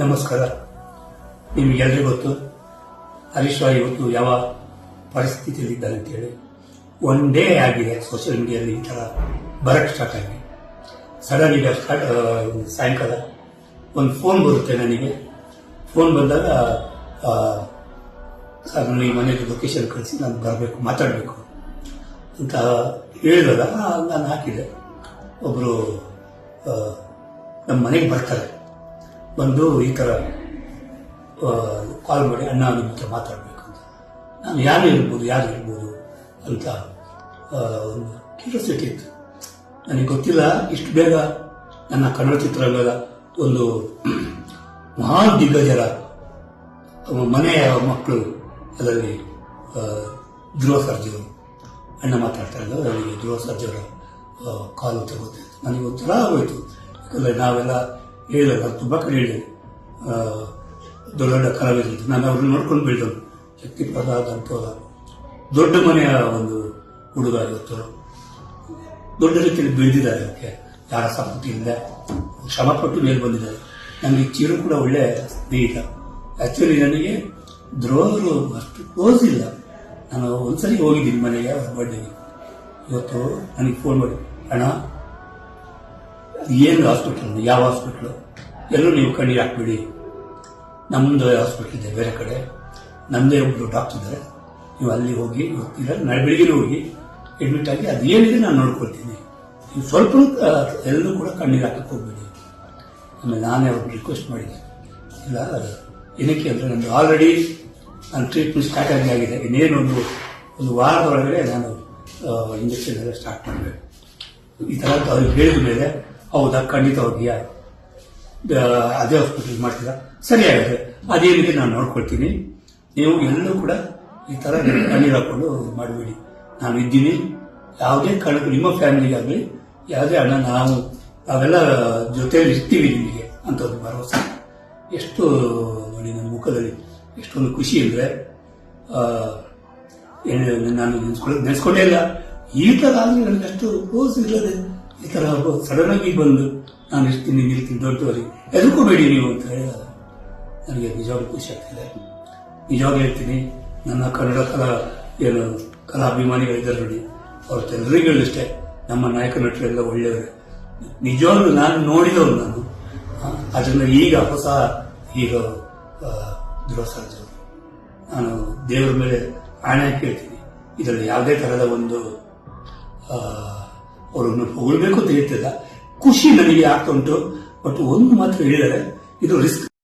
ನಮಸ್ಕಾರ. ನಿಮಗೆಲ್ಲರಿಗೂ ಗೊತ್ತು ಹರೀಶ್ ರಾವ್ ಇವತ್ತು ಯಾವ ಪರಿಸ್ಥಿತಿಯಲ್ಲಿದ್ದಾರೆ ಅಂತೇಳಿ. ಒನ್ ಡೇ ಆಗಿದೆ ಸೋಷಿಯಲ್ ಮೀಡಿಯಾದಲ್ಲಿ ಈ ಥರ ಬರಕ್ಕೆ ಸ್ಟಾರ್ಟ್ ಆಗಿದೆ. ಸಡನ್ ಈಗ ಸ್ಟಾರ್ಟ್ ಸಾಯಂಕಾಲ ಒಂದು ಫೋನ್ ಬರುತ್ತೆ ನನಗೆ. ಫೋನ್ ಬಂದಾಗ ಸರ್ ನನಗೆ ಮನೆಗೆ ಲೊಕೇಶನ್ ಕಳಿಸಿ, ನಾನು ಬರಬೇಕು, ಮಾತಾಡಬೇಕು ಅಂತ ಹೇಳಿದಾಗ ನಾನು ಹಾಕಿದೆ. ಒಬ್ಬರು ನಮ್ಮ ಮನೆಗೆ ಬರ್ತಾರೆ. ಬಂದು ಈ ಥರ ಕಾಲ್ ಮಾಡಿ ಅಣ್ಣ ನಿಮ್ಮ ಹತ್ರ ಮಾತಾಡಬೇಕು ಅಂತ. ನಾನು ಯಾರು ಇರ್ಬೋದು ಯಾರು ಇರ್ಬೋದು ಅಂತ ಒಂದು ಕ್ಯೂರಿಯಾಸಿಟಿ ಇತ್ತು. ನನಗೆ ಗೊತ್ತಿಲ್ಲ, ಇಷ್ಟು ಬೇಗ ನನ್ನ ಕನ್ನಡ ಚಿತ್ರರಂಗದ ಒಂದು ಮಹಾನ್ ದಿಗ್ಗಜರ ಮನೆಯ ಮಕ್ಕಳು, ಅದರಲ್ಲಿ ಧ್ರುವ ಸರ್ಜರು ಅಣ್ಣ ಮಾತಾಡ್ತಾ ಇದ್ದ ನನಗೆ ಧ್ರುವ ಸರ್ಜರ ಕಾಲು ಗೊತ್ತಾಯಿತು ನನಗೆ ಒಂಥರ ಹೋಯಿತು. ಯಾಕಂದರೆ ನಾವೆಲ್ಲ ಹೇಳಿದಾಗ ತುಂಬ ಕಡೆ ಹೇಳಿ ದೊಡ್ಡ ದೊಡ್ಡ ಕಲಾವಿದರು ನಾನು ಅವ್ರನ್ನ ನೋಡ್ಕೊಂಡು ಬೆಳೆದವನು ಶಕ್ತಿ ಪ್ರಸಾದ್ ದೊಡ್ಡ ಮನೆಯ ಒಂದು ಹುಡುಗ ಇವತ್ತು ದೊಡ್ಡ ರೀತಿಯಲ್ಲಿ ಬೆಳೆದಿದ್ದಾರೆ ಅದಕ್ಕೆ. ಯಾರ ಇಲ್ಲ ಶ್ರಮಪಟ್ಟು ಮೇಲೆ ಬಂದಿದ್ದಾರೆ. ನನಗೆ ಚಿರು ಕೂಡ ಒಳ್ಳೆ ಸ್ನೇಹಿತ. ಆ್ಯಕ್ಚುಲಿ ನನಗೆ ದ್ರೋಹರು ಅಷ್ಟು ಕ್ಲೋಸ್ ಇಲ್ಲ. ನಾನು ಒಂದ್ಸರಿ ಹೋಗಿದ್ದೀನಿ ಮನೆಗೆ ಬರ್ಡೇಗೆ ಇವತ್ತು ನನಗೆ ಫೋನ್ ಮಾಡಿ, ಅಣ್ಣ ಏನು ಹಾಸ್ಪಿಟಲ್ ಯಾವ ಹಾಸ್ಪಿಟ್ಲು ಎಲ್ಲರೂ ನೀವು ಕಣ್ಣೀರು ಹಾಕ್ಬಿಡಿ. ನಮ್ಮದು ಹಾಸ್ಪಿಟ್ಲ್ ಇದೆ ಬೇರೆ ಕಡೆ. ನಮ್ಮದೇ ಒಬ್ಬರು ಡಾಕ್ಟರ್ ಇದ್ದಾರೆ. ನೀವು ಅಲ್ಲಿ ಹೋಗಿ ಹೋಗ್ತೀರ ನಾಳೆ ಬೆಳಿಗ್ಗೆ ಹೋಗಿ ಅಡ್ಮಿಟ್ ಆಗಿ ಅದು ಏನಿದೆ ನಾನು ನೋಡ್ಕೊಳ್ತೀನಿ. ನೀವು ಸ್ವಲ್ಪ ಎಲ್ಲರೂ ಕೂಡ ಕಣ್ಣೀರು ಹಾಕಕ್ಕೆ ಹೋಗ್ಬೇಡಿ. ಆಮೇಲೆ ನಾನೇ ಅವ್ರಿಗೆ ರಿಕ್ವೆಸ್ಟ್ ಮಾಡಿದೆ. ಇಲ್ಲ ಏನಕ್ಕೆ ಅಂದರೆ ನಂದು ಆಲ್ರೆಡಿ ನನ್ನ ಟ್ರೀಟ್ಮೆಂಟ್ ಸ್ಟಾರ್ಟ್ ಆಗಿ ಆಗಿದೆ. ಇನ್ನೇನು ಒಂದು ಒಂದು ವಾರದೊಳಗಡೆ ನಾನು ಇಂಜೆಕ್ಷನ್ ಎಲ್ಲ ಸ್ಟಾರ್ಟ್ ಮಾಡಬೇಕು. ಈ ಥರ ಅವ್ರಿಗೆ ಹೇಳಿದ ಮೇಲೆ ಹೌದಾ? ಖಂಡಿತ ಯಾ- ಆ, ಅದೇ ಹಾಸ್ಪಿಟಲ್ ಮಾಡ್ತೀರಾ? ಸರಿ ಅದೇ ರೀತಿ ನಾನು ನೋಡ್ಕೊಳ್ತೀನಿ. ನೀವು ಎಲ್ಲೂ ಕೂಡ ಈ ಥರ ಕಣ್ಣೀರು ಹಾಕೊಂಡು ಮಾಡಬೇಡಿ. ನಾನು ಇದ್ದೀನಿ. ಯಾವುದೇ ಕಾರಣಕ್ಕೂ ನಿಮ್ಮ ಫ್ಯಾಮಿಲಿಗಾಗಲಿ ಯಾವುದೇ ಅಣ್ಣ ನಾವು ನಾವೆಲ್ಲ ಜೊತೆಯಲ್ಲಿ ಇರ್ತೀವಿ ನಿಮಗೆ ಅಂತ ಒಂದು ಭರವಸೆ. ಎಷ್ಟು ನೋಡಿ ನನ್ನ ಮುಖದಲ್ಲಿ ಎಷ್ಟೊಂದು ಖುಷಿ ಅಂದರೆ ನಾನು ನೆನೆಸ್ಕೊಳ್ಳೋದು ನೆನೆಸ್ಕೊಂಡೇ ಇಲ್ಲ. ಈ ಥರ ಆದರೆ ನನಗೆ ಅಷ್ಟು ಕ್ಲೋಸ್ ಇಲ್ಲದೆ ಈ ಥರ ಸಡನ್ ಆಗಿ ಬಂದು ನಾನು ಇರ್ತೀನಿ, ನಿಲ್ತೀನಿ ದೊಡ್ಡವರಿಗೆ ಎದುರ್ಕೋಬೇಡಿ ನೀವು ಅಂತ ಹೇಳಿದಾಗ ನನಗೆ ನಿಜವಾಗ್ಲೂ ಖುಷಿ ಆಗ್ತಿದೆ ನಿಜವಾಗ್ಲೂ ಹೇಳ್ತೀನಿ, ನನ್ನ ಕನ್ನಡ ಕಲಾ ಏನು ಕಲಾಭಿಮಾನಿಗಳಿದ್ದಾರೆ ನೋಡಿ ಅವ್ರ ಎಲ್ಲರಿಗೂ ಅಷ್ಟೇ ನಮ್ಮ ನಾಯಕ ನಟರೆಲ್ಲ ಒಳ್ಳೆಯವರು. ನಿಜವಾಗ್ಲೂ ನಾನು ನೋಡಿದವರು ನಾನು. ಅದನ್ನ ಈಗ ಹೊಸ ಈಗ ಧ್ರುವ ಸಾಧ್ಯ ನಾನು ದೇವರ ಮೇಲೆ ಆಣೆ ಕೇಳ್ತೀನಿ. ಇದರಲ್ಲಿ ಯಾವುದೇ ಥರದ ಒಂದು ಅವರನ್ನು ಹೊಗಳ್ಬೇಕು ಅಂತ ಖುಷಿ ನನಗೆ ಆಗ್ತಾ ಉಂಟು. ಬಟ್ ಒಂದು ಮಾತ್ರ ಹೇಳಿದರೆ ಇದು ರಿಸ್ಕ್